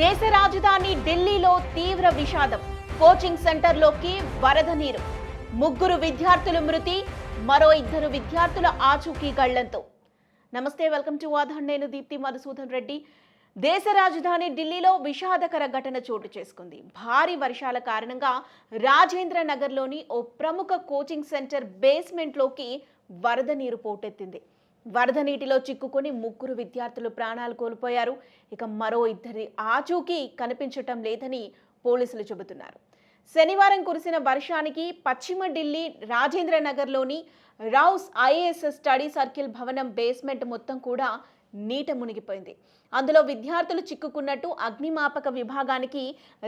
దేశ రాజధాని ఢిల్లీలో తీవ్ర విషాదం. కోచింగ్ సెంటర్లోకి వరద నీరు. ముగ్గురు విద్యార్థులు మృతి మరో ఇద్దరు విద్యార్థుల ఆచూకీ గళ్ళంతో. నమస్తే వెల్కమ్ టు వాధన్ నేను దీప్తి మధుసూదన్ రెడ్డి. దేశ రాజధాని ఢిల్లీలో విషాదకర ఘటన చోటు చేసుకుంది. భారీ వర్షాల కారణంగా రాజేంద్ర నగర్లోని ఓ ప్రముఖ కోచింగ్ సెంటర్ బేస్మెంట్లోకి వరద నీరు పోటెత్తింది. వరద నీటిలో చిక్కుకొని ముగ్గురు విద్యార్థులు ప్రాణాలు కోల్పోయారు. ఇక మరో ఇద్దరి ఆచూకీ కనిపించటం లేదని పోలీసులు చెబుతున్నారు. శనివారం కురిసిన వర్షానికి పశ్చిమ ఢిల్లీ రాజేంద్రనగర్లోని రౌస్ ఐఏఎస్ స్టడీ సర్కిల్ భవనం బేస్మెంట్ మొత్తం కూడా నీట మునిగిపోయింది. అందులో విద్యార్థులు చిక్కుకున్నట్టు అగ్నిమాపక విభాగానికి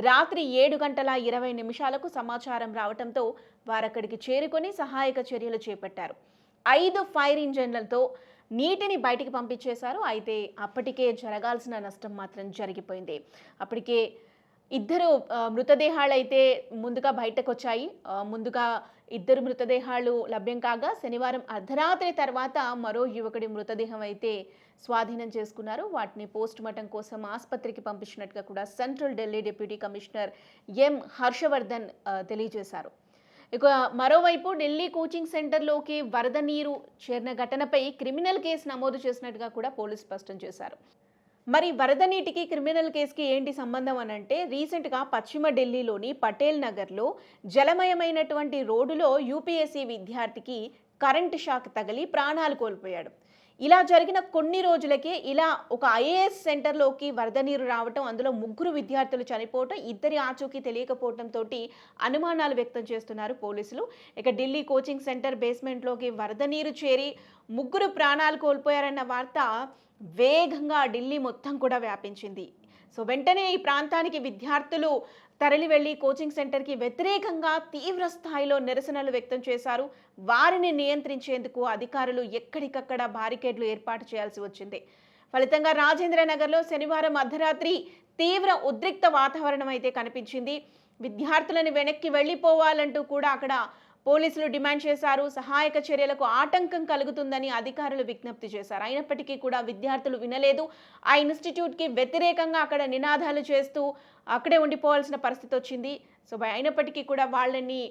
రాత్రి ఏడు గంటల ఇరవై నిమిషాలకు సమాచారం రావడంతో వారక్కడికి చేరుకొని సహాయక చర్యలు చేపట్టారు. ఐదు ఫైర్ ఇంజన్లతో నీటిని బయటికి పంపించేశారు. అయితే అప్పటికే జరగాల్సిన నష్టం మాత్రం జరిగిపోయింది. అప్పటికే ఇద్దరు మృతదేహాలు అయితే ముందుగా బయటకు వచ్చాయి ముందుగా ఇద్దరు మృతదేహాలు లభ్యం కాగా శనివారం అర్ధరాత్రి తర్వాత మరో యువకుడి మృతదేహం అయితే స్వాధీనం చేసుకున్నారు. వాటిని పోస్ట్ మార్టం కోసం ఆసుపత్రికి పంపించినట్టుగా కూడా central Delhi deputy commissioner M Harshavardhan తెలియజేశారు. ఇక మరోవైపు ఢిల్లీ కోచింగ్ సెంటర్లోకి వరద నీరు చేరిన ఘటనపై క్రిమినల్ కేసు నమోదు చేసినట్టుగా కూడా పోలీసు స్పష్టం చేశారు. మరి వరద నీటికి క్రిమినల్ కేసుకి ఏంటి సంబంధం అని అంటే రీసెంట్గా పశ్చిమ ఢిల్లీలోని పటేల్ నగర్లో జలమయమైనటువంటి రోడ్డులో యూపీఎస్సీ విద్యార్థికి కరెంటు షాక్ తగిలి ప్రాణాలు కోల్పోయాడు. ఇలా జరిగిన కొన్ని రోజులకే ఇలా ఒక ఐఏఎస్ సెంటర్లోకి వరద నీరు రావటం అందులో ముగ్గురు విద్యార్థులు చనిపోవటం ఇద్దరి ఆచూకీ తెలియకపోవడంతో అనుమానాలు వ్యక్తం చేస్తున్నారు పోలీసులు. ఇక ఢిల్లీ కోచింగ్ సెంటర్ బేస్మెంట్లోకి వరద నీరు చేరి ముగ్గురు ప్రాణాలు కోల్పోయారన్న వార్త వేగంగా ఢిల్లీ మొత్తం కూడా వ్యాపించింది. సో వెంటనే ఈ ప్రాంతానికి విద్యార్థులు తరలి వెళ్ళి కోచింగ్ సెంటర్కి వ్యతిరేకంగా తీవ్ర స్థాయిలో నిరసనలు వ్యక్తం చేశారు. వారిని నియంత్రించేందుకు అధికారులు ఎక్కడికక్కడ బారికేడ్లు ఏర్పాటు చేయాల్సి వచ్చింది. ఫలితంగా రాజేంద్ర నగర్లో శనివారం అర్ధరాత్రి తీవ్ర ఉద్రిక్త వాతావరణం అయితే కనిపించింది. విద్యార్థులను వెనక్కి వెళ్ళిపోవాలంటూ కూడా అక్కడ పోలీసులు డిమాండ్ చేశారు. సహాయక చర్యలకు ఆటంకం కలుగుతుందని అధికారులు విజ్ఞప్తి చేశారు. అయినప్పటికీ కూడా విద్యార్థులు వినలేదు. ఆ ఇన్స్టిట్యూట్కి వ్యతిరేకంగా అక్కడ నినాదాలు చేస్తూ అక్కడే ఉండిపోవాల్సిన పరిస్థితి వచ్చింది. సో అయినప్పటికీ కూడా వాళ్ళని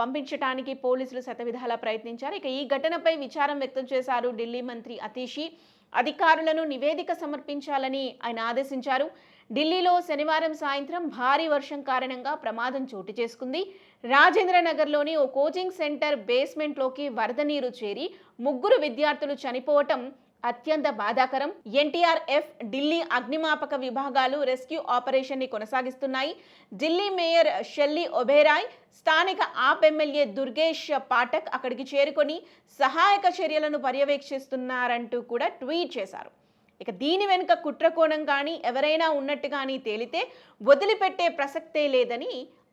పంపించడానికి పోలీసులు శతవిధాలా ప్రయత్నించారు. ఇక ఈ ఘటనపై విచారం వ్యక్తం చేశారు ఢిల్లీ మంత్రి అతీషి. అధికారులను నివేదిక సమర్పించాలని ఆయన ఆదేశించారు. ఢిల్లీలో శనివారం సాయంత్రం భారీ వర్షం కారణంగా ప్రమాదం చోటు చేసుకుంది. రాజేంద్ర నగర్లోని ఓ కోచింగ్ సెంటర్ బేస్మెంట్లోకి వరద నీరు చేరి ముగ్గురు విద్యార్థులు చనిపోవటం అత్యంత బాధాకరం. ఎన్టీఆర్ఎఫ్ ఢిల్లీ అగ్నిమాపక విభాగాలు రెస్క్యూ ఆపరేషన్ని కొనసాగిస్తున్నాయి. ఢిల్లీ మేయర్ షెల్లీ ఒబేరాయ్ స్థానిక ఆప్ ఎమ్మెల్యే దుర్గేష్ పాఠక్ అక్కడికి చేరుకొని సహాయక చర్యలను పర్యవేక్షిస్తున్నారంటూ కూడా ట్వీట్ చేశారు. ఇక దీని వెనుక కుట్రకోణం కానీ ఎవరైనా ఉన్నట్టు కానీ తేలితే వదిలిపెట్టే ప్రసక్తే లేదని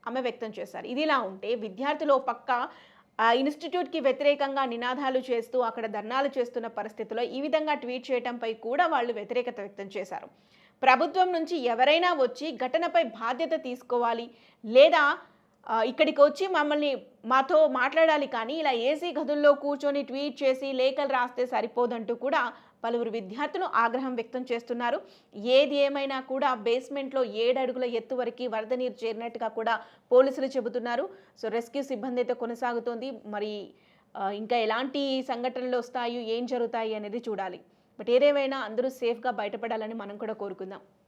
ఆమె వ్యక్తం చేశారు. ఇదిలా ఉంటే విద్యార్థులు పక్క ఇన్స్టిట్యూట్కి వ్యతిరేకంగా నినాదాలు చేస్తూ అక్కడ ధర్నాలు చేస్తున్న పరిస్థితిలో ఈ విధంగా ట్వీట్ చేయడంపై కూడా వాళ్ళు వ్యతిరేకత వ్యక్తం చేశారు. ప్రభుత్వం నుంచి ఎవరైనా వచ్చి ఘటనపై బాధ్యత తీసుకోవాలి లేదా ఇక్కడికి వచ్చి మమ్మల్ని మాతో మాట్లాడాలి కానీ ఇలా ఏసీ గదుల్లో కూర్చొని ట్వీట్ చేసి లేఖలు రాస్తే సరిపోదంటూ కూడా పలువురు విద్యార్థులు ఆగ్రహం వ్యక్తం చేస్తున్నారు. ఏది ఏమైనా కూడా బేస్మెంట్లో ఏడడుగుల ఎత్తు వరకు వరద నీరు చేరినట్టుగా కూడా పోలీసులు చెబుతున్నారు. సో రెస్క్యూ సిబ్బంది అయితే కొనసాగుతోంది. మరి ఇంకా ఎలాంటి సంఘటనలు వస్తాయి? ఏం జరుగుతాయి అనేది చూడాలి. బట్ ఏదేమైనా అందరూ సేఫ్గా బయటపడాలని మనం కూడా కోరుకుందాం.